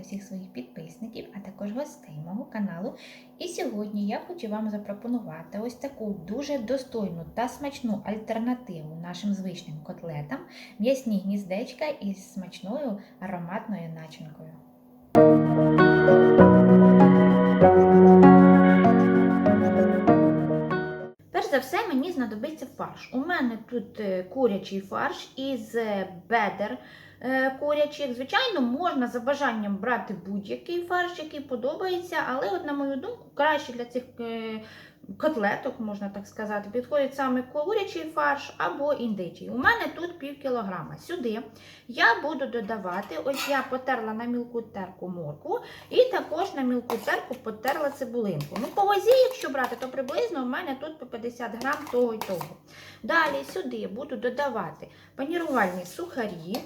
всіх своїх підписників, а також гостей мого каналу. І сьогодні я хочу вам запропонувати ось таку дуже достойну та смачну альтернативу нашим звичним котлетам м'ясні гніздечка із смачною ароматною начинкою. Знадобиться фарш. У мене тут е, курячий фарш із е, бедер е, курячих. Звичайно, можна за бажанням брати будь-який фарш, який подобається, але, от, на мою думку, краще для цих котлеток, можна так сказати, підходить саме курячий фарш або індичий. У мене тут пів кілограма. Сюди я буду додавати, ось я потерла на мілку терку моркву і також на мілку терку потерла цибулинку. Ну, по вазі, якщо брати, то приблизно у мене тут по 50 грам того і того. Далі сюди буду додавати панірувальні сухарі,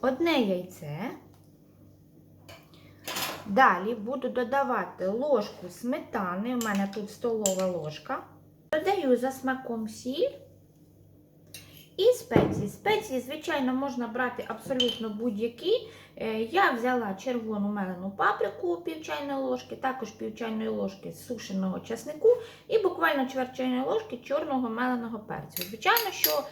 одне яйце. Далі буду додавати ложку сметани, у мене тут столова ложка. Додаю за смаком сіль і спеції. Спеції, звичайно, можна брати абсолютно будь-які. Е, Я взяла червону мелену паприку пів чайної ложки, також пів чайної ложки сушеного часнику і буквально чверть чайної ложки чорного меленого перцю. Звичайно, що,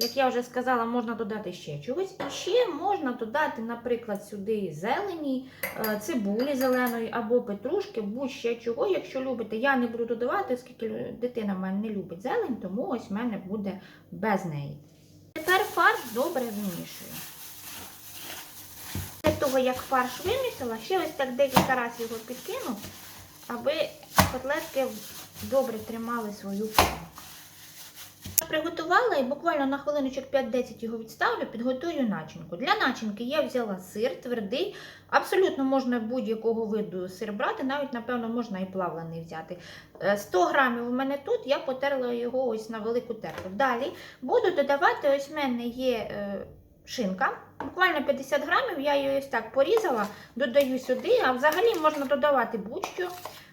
як я вже сказала, можна додати ще чогось. І ще можна додати, наприклад, сюди зелені, е, цибулі зеленої або петрушки, будь-ще чого, якщо любите. Я не буду додавати, оскільки дитина в мене не любить зелень, тому ось в мене буде без неї. Тепер фарш добре вимішую. Після того, як фарш вимісила, ще ось так декілька разів його підкину, аби котлетки добре тримали свою форму. Приготувала і буквально на хвилиночок 5-10 його відставлю, підготую начинку. Для начинки я взяла сир твердий, абсолютно можна будь-якого виду сир брати, навіть, напевно, можна і плавлений взяти. Е, 100 грамів у мене тут, я потерла його ось на велику терку. Далі буду додавати, ось в мене є е, шинка, буквально 50 грамів, я її ось так порізала, додаю сюди, а взагалі можна додавати будь-що.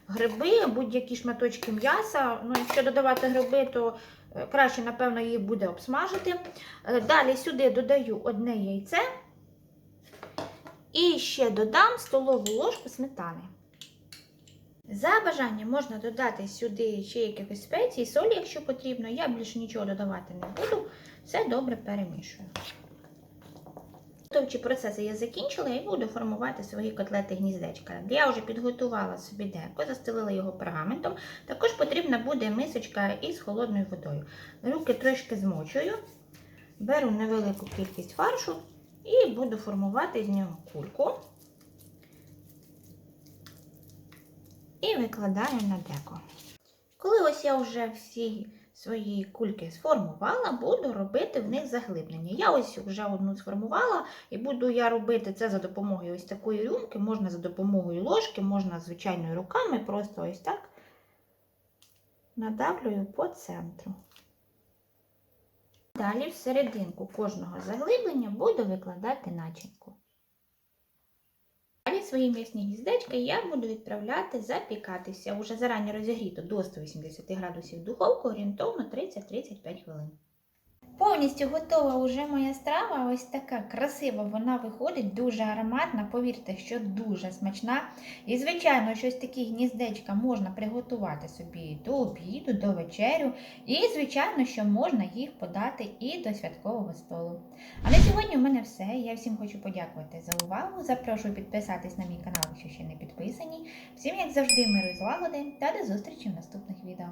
Гриби, будь-які шматочки м'яса. Ну, якщо додавати гриби, то е, краще, напевно, її буде обсмажити. Е, Далі сюди додаю одне яйце і ще додам столову ложку сметани. За бажанням можна додати сюди ще якихось спецій, солі, якщо потрібно. Я більше нічого додавати не буду. Все добре перемішую. Готовчі процеси я закінчила і буду формувати свої котлети гніздечка. Я вже підготувала собі деко, застелила його пергаментом. Також потрібна буде мисочка із холодною водою. Руки трошки змочую, беру невелику кількість фаршу і буду формувати з нього кульку. І викладаю на деко. Коли ось я вже всі свої кульки сформувала, буду робити в них заглиблення. Я ось вже одну сформувала, і буду я робити це за допомогою ось такої рюмки, можна за допомогою ложки, можна звичайною руками, просто ось так надавлюю по центру. Далі в серединку кожного заглиблення буду викладати начинку. Свої м'ясні гніздечка я буду відправляти запікатися уже зарані розігріто до 180 градусів духовку орієнтовно 30-35 хвилин. Повністю готова вже моя страва. Ось така красива вона виходить, дуже ароматна. Повірте, що дуже смачна. І, звичайно, щось такі гніздечка можна приготувати собі до обіду, до вечерю. І, звичайно, що можна їх подати і до святкового столу. А на сьогодні в мене все. Я всім хочу подякувати за увагу. Запрошую підписатись на мій канал, якщо ще не підписані. Всім, як завжди, миру і злагоди та до зустрічі в наступних відео.